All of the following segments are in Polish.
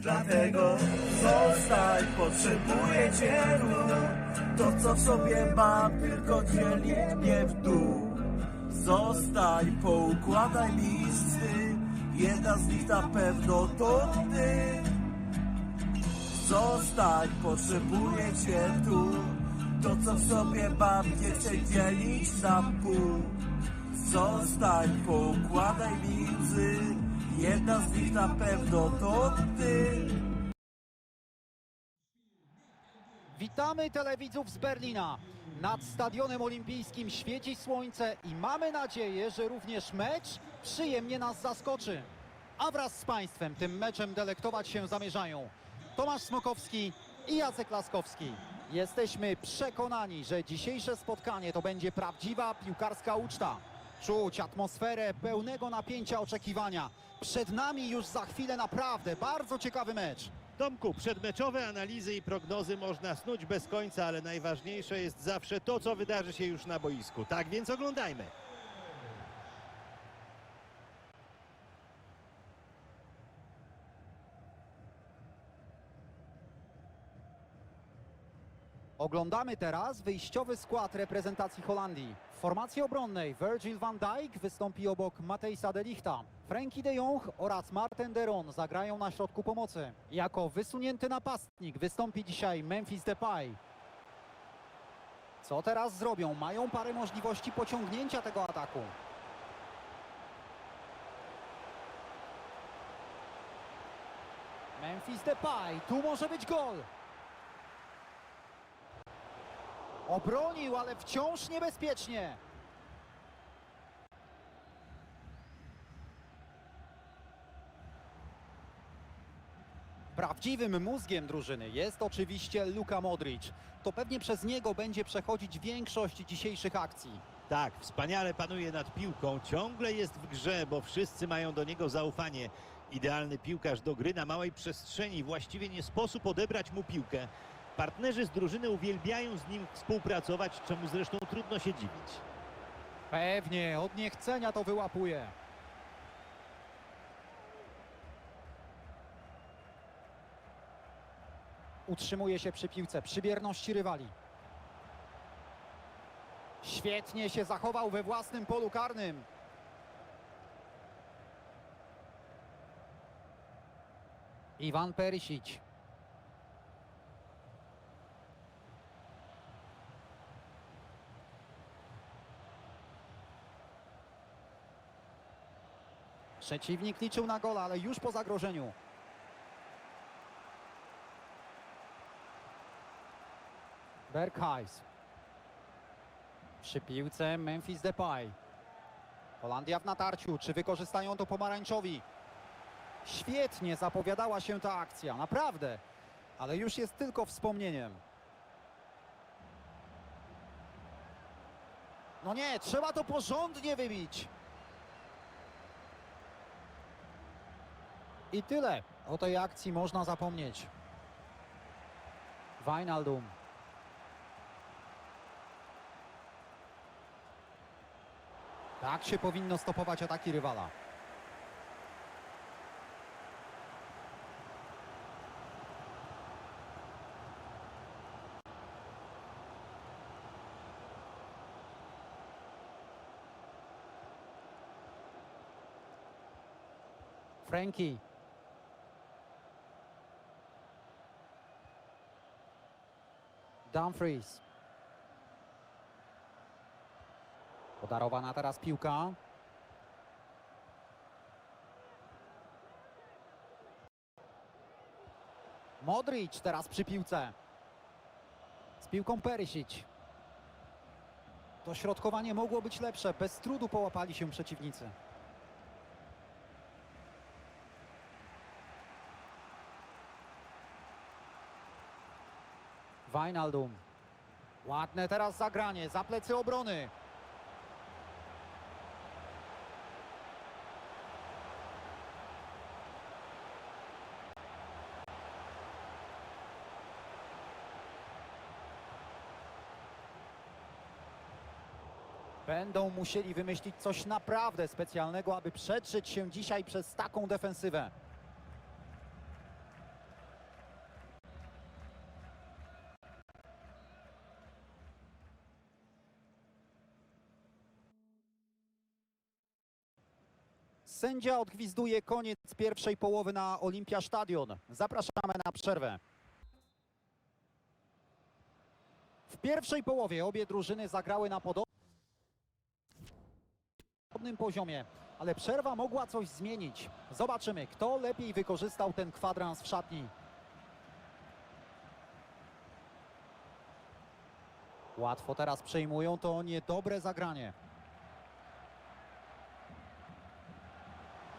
Dlatego zostań, potrzebuję cię tu To co w sobie mam, tylko dzieli mnie w dół. Zostań, poukładaj listy. Jedna z nich na pewno to ty. Zostań, potrzebuję cię tu. To co w sobie mam, nie chcę dzielić na pół. Zostań, poukładaj lizy Jedna z nich na pewno to ty Witamy telewidzów z Berlina. Nad Stadionem Olimpijskim świeci słońce i mamy nadzieję, że również mecz przyjemnie nas zaskoczy. A wraz z Państwem tym meczem delektować się zamierzają Tomasz Smokowski i Jacek Laskowski. Jesteśmy przekonani, że dzisiejsze spotkanie to będzie prawdziwa piłkarska uczta. Czuć atmosferę pełnego napięcia oczekiwania. Przed nami już za chwilę naprawdę bardzo ciekawy mecz. Tomku, przedmeczowe analizy i prognozy można snuć bez końca, ale najważniejsze jest zawsze to, co wydarzy się już na boisku. Tak więc oglądajmy. Oglądamy teraz wyjściowy skład reprezentacji Holandii. W formacji obronnej Virgil van Dijk wystąpi obok Matejsa de Lichta. Frankie de Jong oraz Marten de Ron zagrają na środku pomocy. Jako wysunięty napastnik wystąpi dzisiaj Memphis Depay. Co teraz zrobią? Mają parę możliwości pociągnięcia tego ataku. Memphis Depay, tu może być gol. Obronił, ale wciąż niebezpiecznie. Prawdziwym mózgiem drużyny jest oczywiście Luka Modric. To pewnie przez niego będzie przechodzić większość dzisiejszych akcji. Tak, wspaniale panuje nad piłką, ciągle jest w grze, bo wszyscy mają do niego zaufanie. Idealny piłkarz do gry na małej przestrzeni, właściwie nie sposób odebrać mu piłkę. Partnerzy z drużyny uwielbiają z nim współpracować, czemu zresztą trudno się dziwić. Pewnie, od niechcenia to wyłapuje. Utrzymuje się przy piłce, przy bierności rywali. Świetnie się zachował we własnym polu karnym. Iwan Perisic. Przeciwnik liczył na gola, ale już po zagrożeniu. Berghuis. Przy piłce Memphis Depay. Holandia w natarciu. Czy wykorzystają to pomarańczowi? Świetnie zapowiadała się ta akcja, naprawdę. Ale już jest tylko wspomnieniem. No nie, trzeba to porządnie wybić. I tyle. O tej akcji można zapomnieć. Wijnaldum. Tak się powinno stopować ataki rywala. Frankie. Dumfries. Podarowana teraz piłka. Modric teraz przy piłce. Z piłką Perisic. To środkowanie mogło być lepsze. Bez trudu połapali się przeciwnicy. Wijnaldum. Ładne teraz zagranie, za plecy obrony. Będą musieli wymyślić coś naprawdę specjalnego, aby przedrzeć się dzisiaj przez taką defensywę. Sędzia odgwizduje koniec pierwszej połowy na Olimpia Stadion. Zapraszamy na przerwę. W pierwszej połowie obie drużyny zagrały na podobnym poziomie, ale przerwa mogła coś zmienić. Zobaczymy, kto lepiej wykorzystał ten kwadrans w szatni. Łatwo teraz przejmują to niedobre zagranie.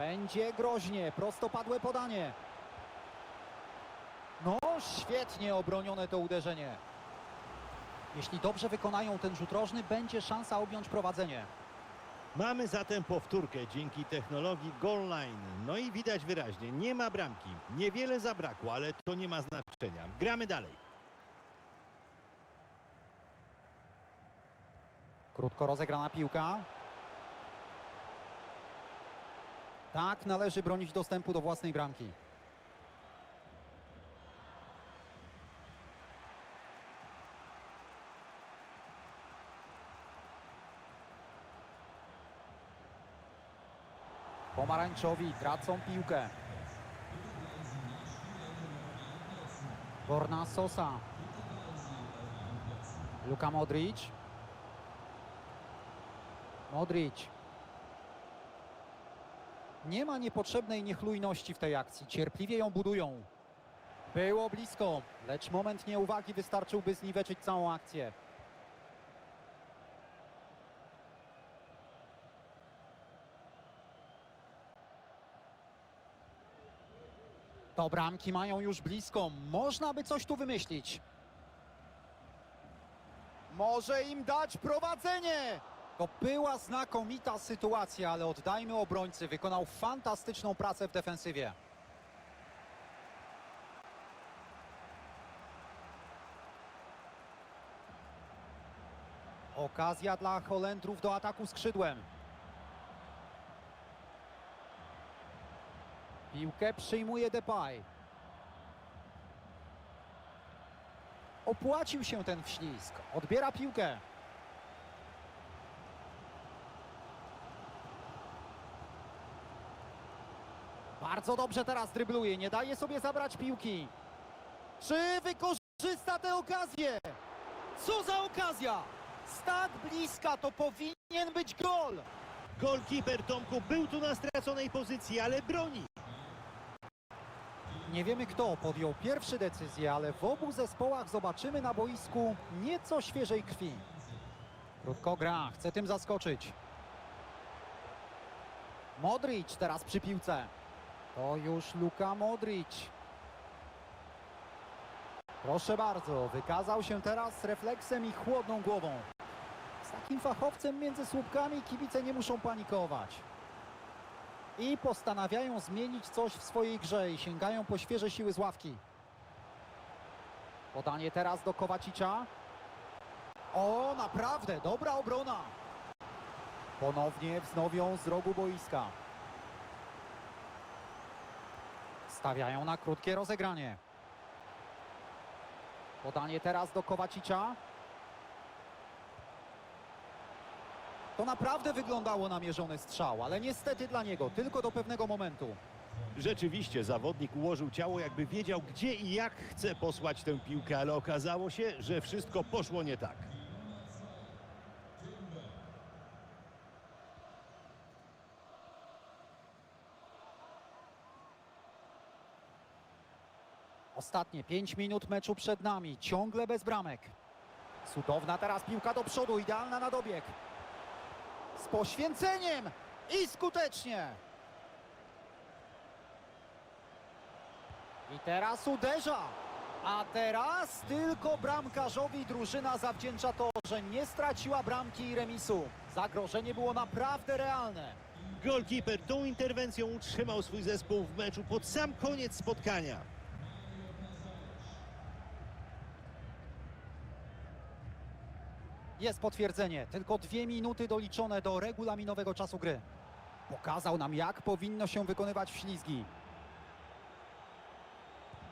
Będzie groźnie, prostopadłe podanie. No, świetnie obronione to uderzenie. Jeśli dobrze wykonają ten rzut rożny, będzie szansa objąć prowadzenie. Mamy zatem powtórkę dzięki technologii goal line. No i widać wyraźnie, nie ma bramki. Niewiele zabrakło, ale to nie ma znaczenia. Gramy dalej. Krótko rozegrana piłka. Tak należy bronić dostępu do własnej bramki. Pomarańczowi tracą piłkę. Borna Sosa. Luka Modric. Modric. Nie ma niepotrzebnej niechlujności w tej akcji. Cierpliwie ją budują. Było blisko, lecz moment nieuwagi wystarczyłby zniweczyć całą akcję. To bramki mają już blisko. Można by coś tu wymyślić. Może im dać prowadzenie! To była znakomita sytuacja, ale oddajmy obrońcy. Wykonał fantastyczną pracę w defensywie. Okazja dla Holendrów do ataku skrzydłem. Piłkę przyjmuje Depay. Opłacił się ten wślizg. Odbiera piłkę. Bardzo dobrze teraz drybluje, nie daje sobie zabrać piłki. Czy wykorzysta tę okazję? Co za okazja! Z tak bliska to powinien być gol! Golkiper Tomku był tu na straconej pozycji, ale broni. Nie wiemy kto podjął pierwszy decyzję, ale w obu zespołach zobaczymy na boisku nieco świeżej krwi. Krótko gra, chce tym zaskoczyć. Modric teraz przy piłce. To już Luka Modric. Proszę bardzo, wykazał się teraz refleksem i chłodną głową. Z takim fachowcem między słupkami kibice nie muszą panikować. I postanawiają zmienić coś w swojej grze i sięgają po świeże siły z ławki. Podanie teraz do Kowacicza. O, naprawdę, dobra obrona. Ponownie wznowią z rogu boiska. Stawiają na krótkie rozegranie. Podanie teraz do Kowacicza. To naprawdę wyglądało na mierzony strzał, ale niestety dla niego tylko do pewnego momentu. Rzeczywiście zawodnik ułożył ciało, jakby wiedział, gdzie i jak chce posłać tę piłkę, ale okazało się, że wszystko poszło nie tak. Ostatnie 5 minut meczu przed nami, ciągle bez bramek. Cudowna teraz piłka do przodu, idealna na dobieg. Z poświęceniem i skutecznie. I teraz uderza. A teraz tylko bramkarzowi drużyna zawdzięcza to, że nie straciła bramki i remisu. Zagrożenie było naprawdę realne. Golkiper tą interwencją utrzymał swój zespół w meczu pod sam koniec spotkania. Jest potwierdzenie. Tylko dwie minuty doliczone do regulaminowego czasu gry. Pokazał nam, jak powinno się wykonywać wślizgi.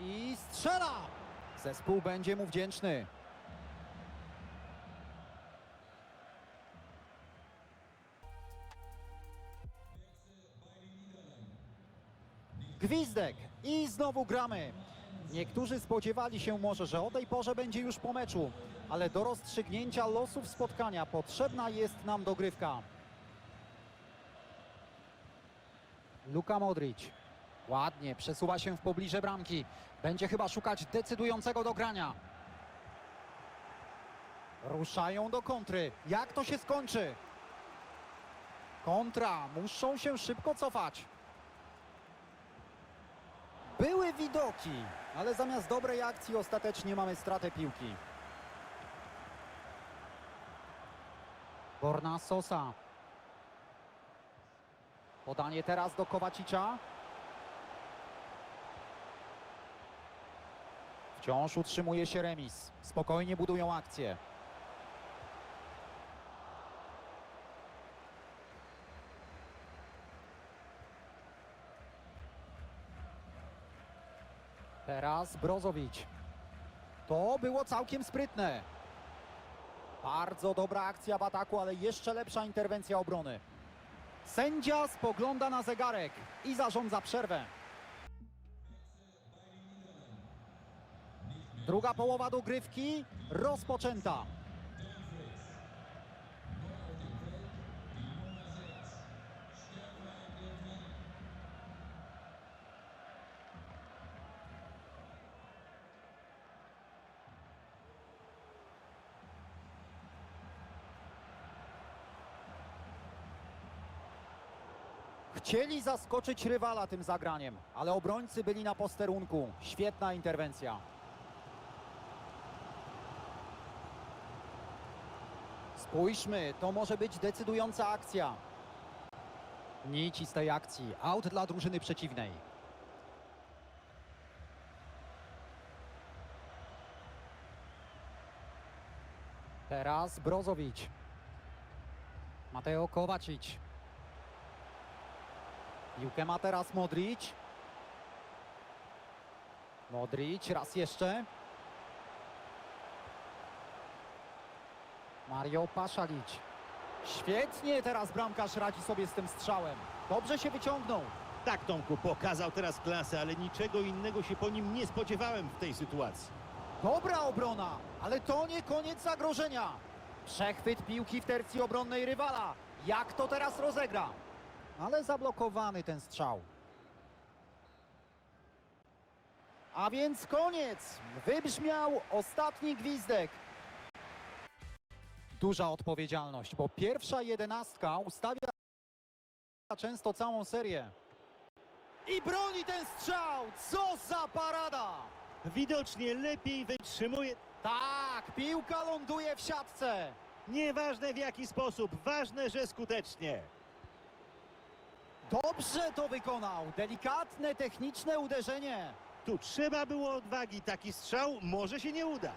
I strzela! Zespół będzie mu wdzięczny. Gwizdek i znowu gramy. Niektórzy spodziewali się może, że o tej porze będzie już po meczu, ale do rozstrzygnięcia losów spotkania potrzebna jest nam dogrywka. Luka Modric. Ładnie, przesuwa się w pobliże bramki. Będzie chyba szukać decydującego dogrania. Ruszają do kontry. Jak to się skończy? Kontra. Muszą się szybko cofać. Były widoki, ale zamiast dobrej akcji ostatecznie mamy stratę piłki. Borna Sosa. Podanie teraz do Kowacicza. Wciąż utrzymuje się remis. Spokojnie budują akcję. Teraz Brozowicz. To było całkiem sprytne. Bardzo dobra akcja w ataku, ale jeszcze lepsza interwencja obrony. Sędzia spogląda na zegarek i zarządza przerwę. Druga połowa dogrywki rozpoczęta. Chcieli zaskoczyć rywala tym zagraniem, ale obrońcy byli na posterunku. Świetna interwencja. Spójrzmy, to może być decydująca akcja. Nici z tej akcji. Out dla drużyny przeciwnej. Teraz Brozowicz. Mateo Kowacic. Piłkę ma teraz Modric. Modric raz jeszcze. Mario Paszalic. Świetnie teraz bramkarz radzi sobie z tym strzałem. Dobrze się wyciągnął. Tak, Tomku, pokazał teraz klasę, ale niczego innego się po nim nie spodziewałem w tej sytuacji. Dobra obrona, ale to nie koniec zagrożenia. Przechwyt piłki w tercji obronnej rywala. Jak to teraz rozegra? Ale zablokowany ten strzał. A więc koniec. Wybrzmiał ostatni gwizdek. Duża odpowiedzialność, bo pierwsza jedenastka ustawia często całą serię. I broni ten strzał. Co za parada! Widocznie lepiej wytrzymuje. Tak, piłka ląduje w siatce. Nieważne w jaki sposób, ważne, że skutecznie. Dobrze to wykonał. Delikatne, techniczne uderzenie. Tu trzeba było odwagi, taki strzał może się nie udać.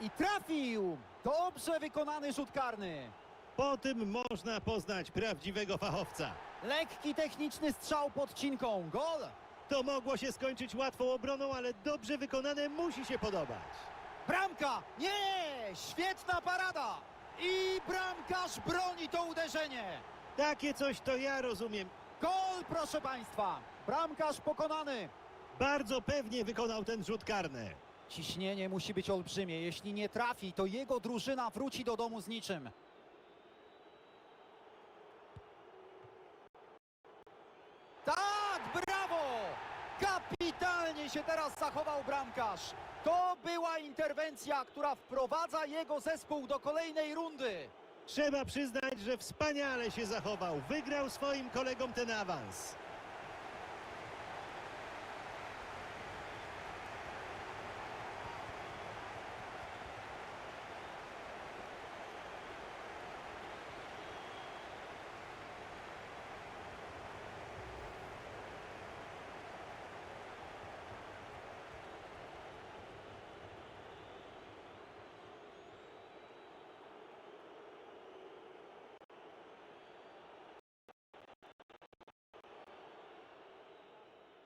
I trafił. Dobrze wykonany rzut karny. Po tym można poznać prawdziwego fachowca. Lekki, techniczny strzał podcinką. Gol. To mogło się skończyć łatwą obroną, ale dobrze wykonane musi się podobać. Bramka. Nie, świetna parada. I bramkarz broni to uderzenie. Takie coś to ja rozumiem. Gol, proszę Państwa. Bramkarz pokonany. Bardzo pewnie wykonał ten rzut karny. Ciśnienie musi być olbrzymie. Jeśli nie trafi, to jego drużyna wróci do domu z niczym. Tak, brawo! Kapitalnie się teraz zachował bramkarz. To była interwencja, która wprowadza jego zespół do kolejnej rundy. Trzeba przyznać, że wspaniale się zachował. Wygrał swoim kolegom ten awans.